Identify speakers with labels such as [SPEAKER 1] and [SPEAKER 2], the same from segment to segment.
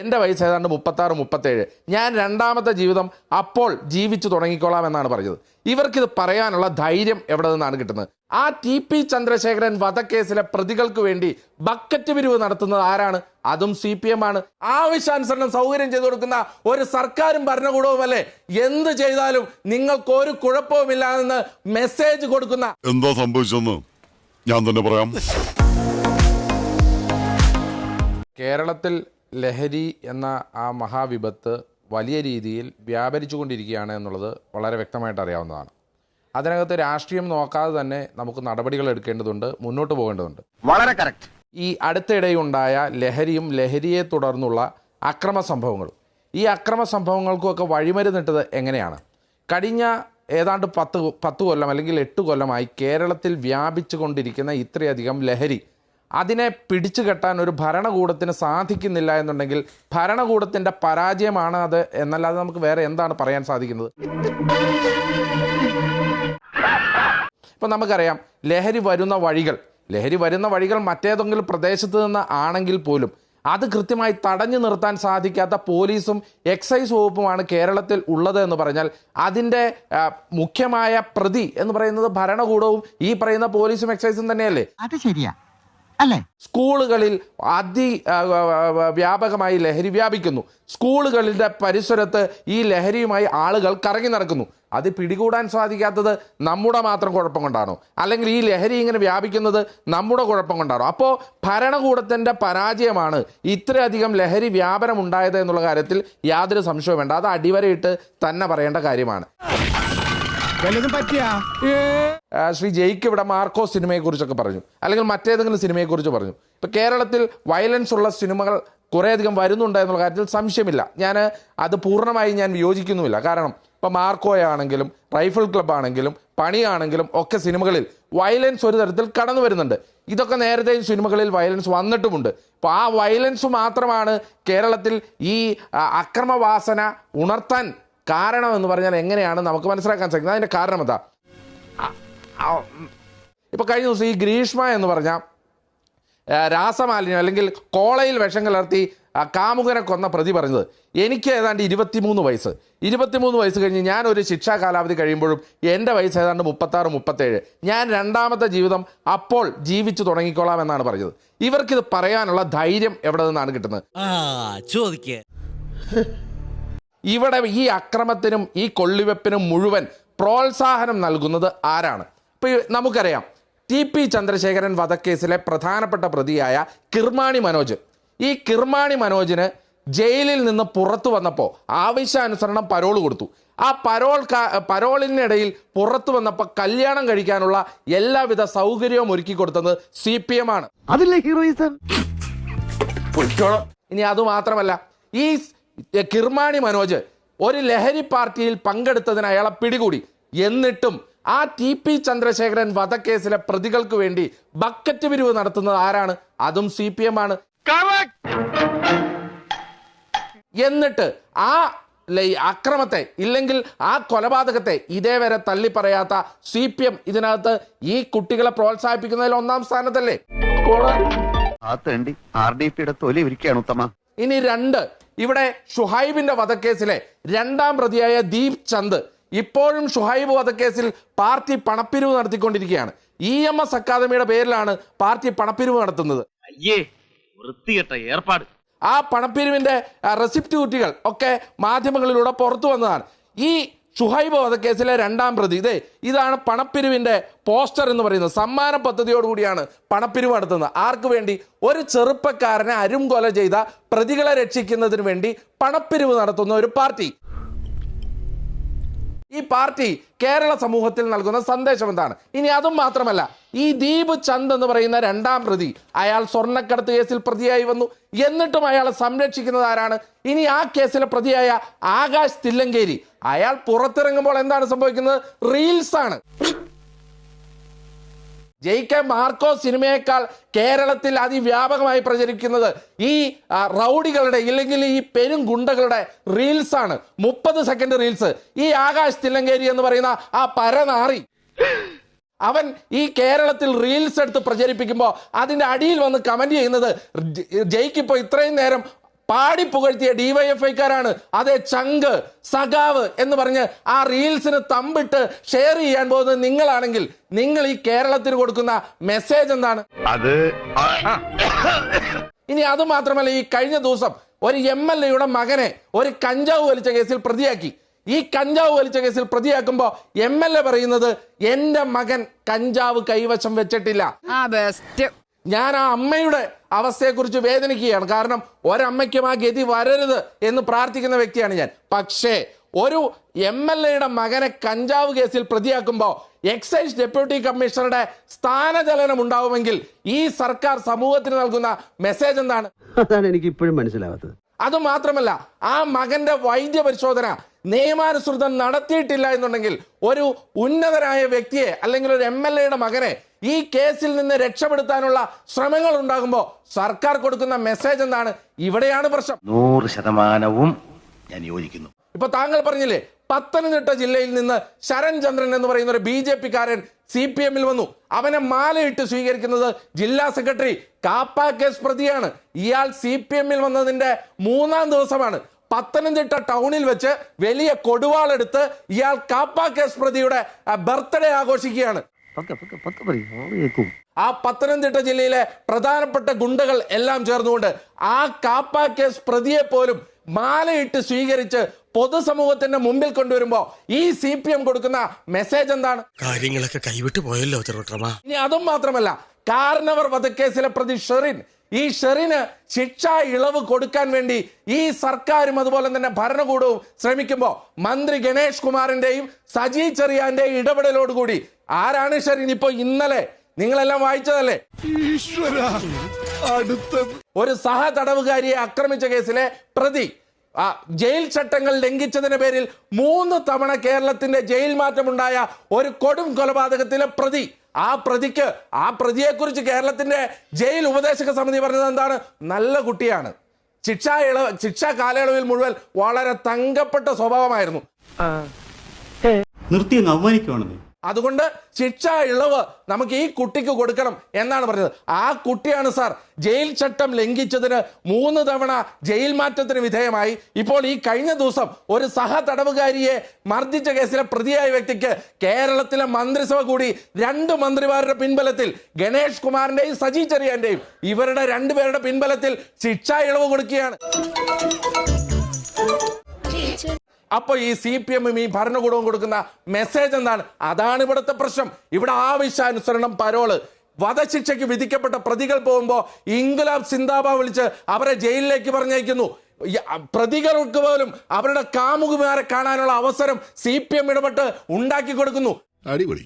[SPEAKER 1] എന്റെ വയസ്സ് ഏതാണ്ട് മുപ്പത്താറ് മുപ്പത്തേഴ്. ഞാൻ രണ്ടാമത്തെ ജീവിതം അപ്പോൾ ജീവിച്ചു തുടങ്ങിക്കോളാം എന്നാണ് പറഞ്ഞത്. ഇവർക്കിത് പറയാനുള്ള ധൈര്യം എവിടെ നിന്നാണ് കിട്ടുന്നത്? ആ ടി പി ചന്ദ്രശേഖരൻ വധക്കേസിലെ പ്രതികൾക്ക് വേണ്ടി ബക്കറ്റ് പിരിവ് നടത്തുന്നത് ആരാണ്? അതും സി പി എം ആണ്. ആവശ്യാനുസരണം സൗകര്യം ചെയ്തു കൊടുക്കുന്ന ഒരു സർക്കാരും ഭരണകൂടവും അല്ലേ എന്ത് ചെയ്താലും നിങ്ങൾക്ക് ഒരു കുഴപ്പവുമില്ല എന്ന് മെസ്സേജ് കൊടുക്കുന്ന
[SPEAKER 2] എന്താ സംഭവിച്ചെന്ന് ഞാൻ തന്നെ പറയാം.
[SPEAKER 1] കേരളത്തിൽ ലഹരി എന്ന ആ മഹാവിപത്ത് വലിയ രീതിയിൽ വ്യാപരിച്ചു കൊണ്ടിരിക്കുകയാണ് എന്നുള്ളത് വളരെ വ്യക്തമായിട്ട് അറിയാവുന്നതാണ്. അതിനകത്ത് രാഷ്ട്രീയം നോക്കാതെ തന്നെ നമുക്ക് നടപടികൾ എടുക്കേണ്ടതുണ്ട് മുന്നോട്ട് പോകേണ്ടതുണ്ട്.
[SPEAKER 3] വളരെ കറക്റ്റ്
[SPEAKER 1] ഈ അടുത്തിടെയുണ്ടായ ലഹരിയും ലഹരിയെ തുടർന്നുള്ള അക്രമ സംഭവങ്ങളും ഈ അക്രമ സംഭവങ്ങൾക്കുമൊക്കെ വഴിമരുന്നിട്ടത് എങ്ങനെയാണ്? കഴിഞ്ഞ ഏതാണ്ട് പത്ത് പത്ത് കൊല്ലം അല്ലെങ്കിൽ എട്ട് കൊല്ലമായി കേരളത്തിൽ വ്യാപിച്ചു കൊണ്ടിരിക്കുന്ന ഇത്രയധികം ലഹരി അതിനെ പിടിച്ചു കെട്ടാൻ ഒരു ഭരണകൂടത്തിന് സാധിക്കുന്നില്ല എന്നുണ്ടെങ്കിൽ ഭരണകൂടത്തിന്റെ പരാജയമാണ് അത് എന്നല്ലാതെ നമുക്ക് വേറെ എന്താണ് പറയാൻ സാധിക്കുന്നത്? ഇപ്പം നമുക്കറിയാം ലഹരി വരുന്ന വഴികൾ ലഹരി വരുന്ന വഴികൾ മറ്റേതെങ്കിലും പ്രദേശത്ത് നിന്ന് ആണെങ്കിൽ പോലും അത് കൃത്യമായി തടഞ്ഞു നിർത്താൻ സാധിക്കാത്ത പോലീസും എക്സൈസ് വകുപ്പുമാണ് കേരളത്തിൽ ഉള്ളത് എന്ന് പറഞ്ഞാൽ അതിന്റെ മുഖ്യമായ പ്രതി എന്ന് പറയുന്നത് ഭരണകൂടവും ഈ പറയുന്ന പോലീസും എക്സൈസും തന്നെയല്ലേ?
[SPEAKER 3] അത് ശരിയാ. അല്ലേ?
[SPEAKER 1] സ്കൂളുകളിൽ അതി വ്യാപകമായി ലഹരി വ്യാപിക്കുന്നു. സ്കൂളുകളുടെ പരിസരത്ത് ഈ ലഹരിയുമായി ആളുകൾ കറങ്ങി നടക്കുന്നു. അത് പിടികൂടാൻ സാധിക്കാത്തത് നമ്മുടെ മാത്രം കുഴപ്പം കൊണ്ടാണോ? അല്ലെങ്കിൽ ഈ ലഹരി ഇങ്ങനെ വ്യാപിക്കുന്നത് നമ്മുടെ കുഴപ്പം കൊണ്ടാണോ? അപ്പോൾ ഭരണകൂടത്തിന്റെ പരാജയമാണ് ഇത്രയധികം ലഹരി വ്യാപനം ഉണ്ടായത് എന്നുള്ള കാര്യത്തിൽ യാതൊരു സംശയവും വേണ്ട. അത് അടിവരയിട്ട് തന്നെ പറയേണ്ട കാര്യമാണ്.
[SPEAKER 4] പറ്റിയാ?
[SPEAKER 1] ശ്രീ ജയ്ക്ക് ഇവിടെ മാർക്കോ സിനിമയെക്കുറിച്ചൊക്കെ പറഞ്ഞു. അല്ലെങ്കിൽ മറ്റേതെങ്കിലും സിനിമയെക്കുറിച്ച് പറഞ്ഞു. ഇപ്പോൾ കേരളത്തിൽ വയലൻസ് ഉള്ള സിനിമകൾ കുറേയധികം വരുന്നുണ്ട് എന്നുള്ള കാര്യത്തിൽ സംശയമില്ല. ഞാൻ അത് പൂർണമായി ഞാൻ വിയോജിക്കുന്നുമില്ല. കാരണം ഇപ്പോൾ മാർക്കോയാണെങ്കിലും റൈഫിൾ ക്ലബ് ആണെങ്കിലും പണിയാണെങ്കിലും ഒക്കെ സിനിമകളിൽ വയലൻസ് ഒരു തരത്തിൽ കടന്നു വരുന്നുണ്ട്. ഇതൊക്കെ നേരത്തെയും സിനിമകളിൽ വയലൻസ് വന്നിട്ടുമുണ്ട്. അപ്പോൾ ആ വയലൻസ് മാത്രമാണ് കേരളത്തിൽ ഈ അക്രമവാസന ഉണർത്താൻ കാരണം എന്ന് പറഞ്ഞാൽ എങ്ങനെയാണ് നമുക്ക് മനസ്സിലാക്കാൻ സാധിക്കുന്നത് അതിന്റെ കാരണം എന്താ ഇപ്പൊ കഴിഞ്ഞ ദിവസം ഈ ഗ്രീഷ്മ എന്ന് പറഞ്ഞ രാസമാലിന്യം അല്ലെങ്കിൽ കോളയിൽ വിഷം കലർത്തി കാമുകനെ കൊന്ന പ്രതി പറഞ്ഞത്. എനിക്ക് ഏതാണ്ട് ഇരുപത്തിമൂന്ന് വയസ്സ്. ഇരുപത്തിമൂന്ന് വയസ്സ് കഴിഞ്ഞ് ഞാൻ ഒരു ശിക്ഷാ കാലാവധി കഴിയുമ്പോഴും എന്റെ വയസ്സ് ഏതാണ്ട് മുപ്പത്താറ് മുപ്പത്തേഴ്. ഞാൻ രണ്ടാമത്തെ ജീവിതം അപ്പോൾ ജീവിച്ചു തുടങ്ങിക്കോളാം എന്നാണ് പറഞ്ഞത്. ഇവർക്കിത് പറയാനുള്ള ധൈര്യം എവിടെ നിന്നാണ് കിട്ടുന്നത്? ഇവിടെ ഈ അക്രമത്തിനും ഈ കൊള്ളിവെപ്പിനും മുഴുവൻ പ്രോത്സാഹനം നൽകുന്നത് ആരാണ്? ഇപ്പൊ ഈ നമുക്കറിയാം. ടി പി ചന്ദ്രശേഖരൻ വധക്കേസിലെ പ്രധാനപ്പെട്ട പ്രതിയായ കിർമാണി മനോജ്. ഈ കിർമാണി മനോജിന് ജയിലിൽ നിന്ന് പുറത്തു വന്നപ്പോൾ ആവശ്യാനുസരണം പരോൾ കൊടുത്തു. ആ പരോൾ പരോളിനിടയിൽ പുറത്തു വന്നപ്പോൾ കല്യാണം കഴിക്കാനുള്ള എല്ലാവിധ സൗകര്യവും ഒരുക്കി കൊടുത്തത് സി പി എം ആണ്.
[SPEAKER 3] ഇനി അത്
[SPEAKER 1] ഇനി അതുമാത്രമല്ല ഈ കിർമാണി മനോജ് ഒരു ലഹരി പാർട്ടിയിൽ പങ്കെടുത്തതിന് അയാളെ പിടികൂടി. എന്നിട്ടും ആ ടി പി ചന്ദ്രശേഖരൻ വധക്കേസിലെ പ്രതികൾക്ക് വേണ്ടി ബക്കറ്റ് പിരിവ് നടത്തുന്നത് ആരാണ്? അതും സി പി എം ആണ്. എന്നിട്ട് ആ അക്രമത്തെ ഇല്ലെങ്കിൽ ആ കൊലപാതകത്തെ ഇതേവരെ തള്ളിപ്പറയാത്ത സി പി എം ഇതിനകത്ത് ഈ കുട്ടികളെ പ്രോത്സാഹിപ്പിക്കുന്നതിൽ ഒന്നാം സ്ഥാനത്തല്ലേ?
[SPEAKER 3] തൊലി ഉത്തമ.
[SPEAKER 1] ഇനി രണ്ട്. ഇവിടെ ഷുഹൈബിന്റെ വധക്കേസിലെ രണ്ടാം പ്രതിയായ ദീപ് ചന്ദ് ഇപ്പോഴും ഷുഹൈബ് വധക്കേസിൽ പാർട്ടി പണപ്പിരിവ് നടത്തിക്കൊണ്ടിരിക്കുകയാണ്. ഇ എം എസ് അക്കാദമിയുടെ പേരിലാണ് പാർട്ടി പണപ്പിരിവ് നടത്തുന്നത്.
[SPEAKER 5] അയ്യേ വൃത്തികെട്ട ഏർപ്പാട്.
[SPEAKER 1] ആ പണപ്പിരിവിന്റെ റെസിപ്റ്റ് കുറ്റികൾ ഒക്കെ മാധ്യമങ്ങളിലൂടെ പുറത്തു വന്നതാണ്. ഈ ഷുഹൈബ് വധക്കേസിലെ രണ്ടാം പ്രതി ഇതേ ഇതാണ് പണപ്പിരിവിന്റെ പോസ്റ്റർ എന്ന് പറയുന്നത്. സമ്മാന പദ്ധതിയോടുകൂടിയാണ് പണപ്പിരിവ് നടത്തുന്നത്. ആർക്ക് വേണ്ടി? ഒരു ചെറുപ്പക്കാരനെ അരും കൊല ചെയ്ത പ്രതികളെ രക്ഷിക്കുന്നതിന് വേണ്ടി പണപ്പിരിവ് നടത്തുന്ന ഒരു പാർട്ടി. ഈ പാർട്ടി കേരള സമൂഹത്തിൽ നൽകുന്ന സന്ദേശം എന്താണ്? ഇനി അതും മാത്രമല്ല ഈ ദീപ് ചന്ദ് എന്ന് പറയുന്ന രണ്ടാം പ്രതി അയാൾ സ്വർണക്കടത്ത് കേസിൽ പ്രതിയായി വന്നു. എന്നിട്ടും അയാളെ സംരക്ഷിക്കുന്നത് ആരാണ്? ഇനി ആ കേസിലെ പ്രതിയായ ആകാശ് തില്ലങ്കേരി. അയാൾ പുറത്തിറങ്ങുമ്പോൾ എന്താണ് സംഭവിക്കുന്നത്? റീൽസ് ആണ് ജെയ്ക്കെ മാർക്കോ സിനിമയേക്കാൾ കേരളത്തിൽ അതിവ്യാപകമായി പ്രചരിക്കുന്നത് ഈ റൗഡികളുടെ ഇല്ലെങ്കിൽ ഈ പെരും ഗുണ്ടകളുടെ റീൽസ് ആണ്. മുപ്പത് സെക്കൻഡ് റീൽസ് ഈ ആകാശ് തില്ലങ്കേരി എന്ന് പറയുന്ന ആ പരനാറി. അവൻ ഈ കേരളത്തിൽ റീൽസ് എടുത്ത് പ്രചരിപ്പിക്കുമ്പോൾ അതിന്റെ അടിയിൽ വന്ന് കമന്റ് ചെയ്യുന്നത് ജയ്ക്ക് ഇപ്പോൾ ഇത്രയും നേരം പാടി പുകഴ്ത്തിയ ഡിവൈഎഫ്ഐക്കാരാണ് അതെ ചങ്ക് സഖാവ് എന്ന് പറഞ്ഞ് ആ റീൽസിന് തമ്പിട്ട് ഷെയർ ചെയ്യാൻ പോകുന്നത് നിങ്ങളാണെങ്കിൽ നിങ്ങൾ ഈ കേരളത്തിന് കൊടുക്കുന്ന മെസ്സേജ് എന്താണ്?
[SPEAKER 3] അത്
[SPEAKER 1] ഇനി അത് മാത്രമല്ല ഈ കഴിഞ്ഞ ദിവസം ഒരു എം എൽ എയുടെ മകനെ ഒരു കഞ്ചാവ് വലിച്ച കേസിൽ പ്രതിയാക്കി. ഈ കഞ്ചാവ് വലിച്ച കേസിൽ പ്രതിയാക്കുമ്പോൾ എം എൽ എ പറയുന്നത് എന്റെ മകൻ കഞ്ചാവ് കൈവശം വെച്ചിട്ടില്ല.
[SPEAKER 6] ആ ബെസ്റ്റ്
[SPEAKER 1] ഞാൻ ആ അമ്മയുടെ അവസ്ഥയെക്കുറിച്ച് വേദനിക്കുകയാണ്. കാരണം ഒരമ്മയ്ക്കും ആ ഗതി വരരുത് എന്ന് പ്രാർത്ഥിക്കുന്ന വ്യക്തിയാണ് ഞാൻ. പക്ഷേ ഒരു എം എൽ എയുടെ മകനെ കഞ്ചാവ് കേസിൽ പ്രതിയാക്കുമ്പോൾ എക്സൈസ് ഡെപ്യൂട്ടി കമ്മീഷണറുടെ സ്ഥാനചലനം ഉണ്ടാവുമെങ്കിൽ ഈ സർക്കാർ സമൂഹത്തിന് നൽകുന്ന മെസ്സേജ് എന്താണ്?
[SPEAKER 7] അതാണ് എനിക്ക് ഇപ്പോഴും മനസ്സിലാവാത്തത്.
[SPEAKER 1] അത് മാത്രമല്ല ആ മകന്റെ വൈദ്യ പരിശോധന നിയമാനുസൃതം നടത്തിയിട്ടില്ല എന്നുണ്ടെങ്കിൽ ഒരു ഉന്നതരായ വ്യക്തിയെ അല്ലെങ്കിൽ ഒരു എം എൽ എയുടെ മകനെ ഈ കേസിൽ നിന്ന് രക്ഷപ്പെടുത്താനുള്ള ശ്രമങ്ങൾ ഉണ്ടാകുമ്പോൾ സർക്കാർ കൊടുക്കുന്ന മെസ്സേജ് എന്താണ്? ഇവിടെയാണ് പ്രശ്നം.
[SPEAKER 3] നൂറ് ശതമാനവും ഞാൻ യോജിക്കുന്നു.
[SPEAKER 1] ഇപ്പൊ താങ്കൾ പറഞ്ഞില്ലേ പത്തനംതിട്ട ജില്ലയിൽ നിന്ന് ശരൺ ചന്ദ്രൻ എന്ന് പറയുന്ന ഒരു ബി ജെ പിക്കാരൻ സി പി എമ്മിൽ വന്നു. അവനെ മാലയിട്ട് സ്വീകരിക്കുന്നത് ജില്ലാ സെക്രട്ടറി കാപ്പ കേസ് പ്രതിയാണ്. ഇയാൾ സി പി എമ്മിൽ വന്നതിന്റെ മൂന്നാം ദിവസമാണ്. പത്തനംതിട്ട ടൗണിൽ വെച്ച് വലിയ കൊടുവാളെടുത്ത് ഇയാൾ കാപ്പ കേസ് പ്രതിയുടെ ബർത്ത്ഡേ ആഘോഷിക്കുകയാണ്. ആ പത്തനംതിട്ട ജില്ലയിലെ പ്രധാനപ്പെട്ട ഗുണ്ടകൾ എല്ലാം ചേർന്നുകൊണ്ട് ആ കാപ്പ കേസ് പ്രതിയെ പോലും മാലയിട്ട് സ്വീകരിച്ച് പൊതുസമൂഹത്തിന്റെ മുമ്പിൽ കൊണ്ടുവരുമ്പോ ഈ സി പി എം കൊടുക്കുന്ന മെസ്സേജ് എന്താണ്?
[SPEAKER 8] കാര്യങ്ങളൊക്കെ കൈവിട്ട് പോയല്ലോ
[SPEAKER 1] ഇനി അതും മാത്രമല്ല കാരണവർ വധക്കേസിലെ പ്രതി ഷെറിൻ. ഈ ഷെറിന് ശിക്ഷാ ഇളവ് കൊടുക്കാൻ വേണ്ടി ഈ സർക്കാരും അതുപോലെ തന്നെ ഭരണകൂടവും ശ്രമിക്കുമ്പോൾ മന്ത്രി ഗണേഷ് കുമാറിന്റെയും സജി ചെറിയാന്റെയും ഇടപെടലോടുകൂടി ആരാണ് ഷെറിൻ ഇപ്പൊ ഇന്നലെ നിങ്ങളെല്ലാം വായിച്ചതല്ലേ? ഒരു സഹ തടവുകാരിയെ ആക്രമിച്ച കേസിലെ പ്രതി ആ ജയിൽ ചട്ടങ്ങൾ ലംഘിച്ചതിന്റെ പേരിൽ മൂന്ന് തവണ കേരളത്തിന്റെ ജയിൽ മാറ്റമുണ്ടായ ഒരു കൊടും കൊലപാതകത്തിലെ പ്രതി. ആ പ്രതിക്ക് ആ പ്രതിയെക്കുറിച്ച് കേരളത്തിന്റെ ജയിൽ ഉപദേശക സമിതി പറഞ്ഞത് എന്താണ്? നല്ല കുട്ടിയാണ്. ശിക്ഷാ ഇളവ് ശിക്ഷാ കാലയളവിൽ മുഴുവൻ വളരെ തങ്കപ്പെട്ട സ്വഭാവമായിരുന്നു.
[SPEAKER 9] നിർത്തി അവമാനിക്കുവാണെന്നേ.
[SPEAKER 1] അതുകൊണ്ട് ശിക്ഷ ഇളവ് നമുക്ക് ഈ കുട്ടിക്ക് കൊടുക്കണം എന്നാണ് പറഞ്ഞത്. ആ കുട്ടിയാണ് സാർ ജയിൽ ചട്ടം ലംഘിച്ചതിന് മൂന്ന് തവണ ജയിൽ മാറ്റത്തിന് വിധേയമായി. ഇപ്പോൾ ഈ കഴിഞ്ഞ ദിവസം ഒരു സഹ തടവുകാരിയെ മർദ്ദിച്ച കേസിലെ പ്രതിയായ വ്യക്തിക്ക് കേരളത്തിലെ മന്ത്രിസഭ കൂടി രണ്ട് മന്ത്രിമാരുടെ പിൻബലത്തിൽ ഗണേഷ് കുമാറിന്റെയും സജി ചെറിയാന്റെയും ഇവരുടെ രണ്ടുപേരുടെ പിൻബലത്തിൽ ശിക്ഷാ ഇളവ് കൊടുക്കുകയാണ്. അപ്പൊ ഈ സി പി എമ്മും ഈ ഭരണകൂടവും കൊടുക്കുന്ന മെസ്സേജ് എന്താണ്? അതാണ് ഇവിടുത്തെ പ്രശ്നം. ഇവിടെ ആവശ്യാനുസരണം പരോൾ. വധശിക്ഷയ്ക്ക് വിധിക്കപ്പെട്ട പ്രതികൾ പോകുമ്പോൾ ഇൻഗുലാബ് സിന്താബ വിളിച്ച് അവരെ ജയിലിലേക്ക് പറഞ്ഞയക്കുന്നു. പ്രതികൾക്ക് പോലും അവരുടെ കാമുകുമാരെ കാണാനുള്ള അവസരം സി പി എം ഇടപെട്ട് ഉണ്ടാക്കി കൊടുക്കുന്നു.
[SPEAKER 2] അടിപൊളി.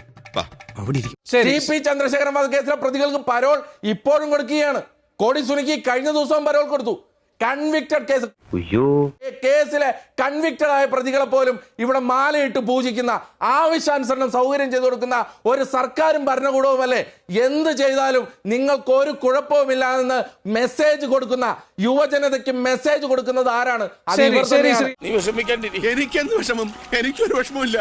[SPEAKER 1] ടി പി ചന്ദ്രശേഖരൻ വധക്കേസിലെ പ്രതികൾക്ക് പരോൾ ഇപ്പോഴും കൊടുക്കുകയാണ്. കോടി സുനിക്ക് കഴിഞ്ഞ ദിവസവും പരോൾ കൊടുത്തു. Convicted case. കേസിലെ കൺവിക്റ്റഡ് ആയ പ്രതികളെ പോലും ഇവിടെ മാലയിട്ട് പൂജിക്കുന്ന ആവശ്യാനുസരണം സൗകര്യം ചെയ്തു കൊടുക്കുന്ന ഒരു സർക്കാരും ഭരണകൂടവും അല്ലേ എന്ത് ചെയ്താലും നിങ്ങൾക്ക് ഒരു കുഴപ്പവുമില്ല എന്ന് മെസ്സേജ് കൊടുക്കുന്ന യുവജനതയ്ക്ക് മെസ്സേജ് കൊടുക്കുന്നത് ആരാണ്?
[SPEAKER 2] എനിക്കൊരു വിഷമമില്ല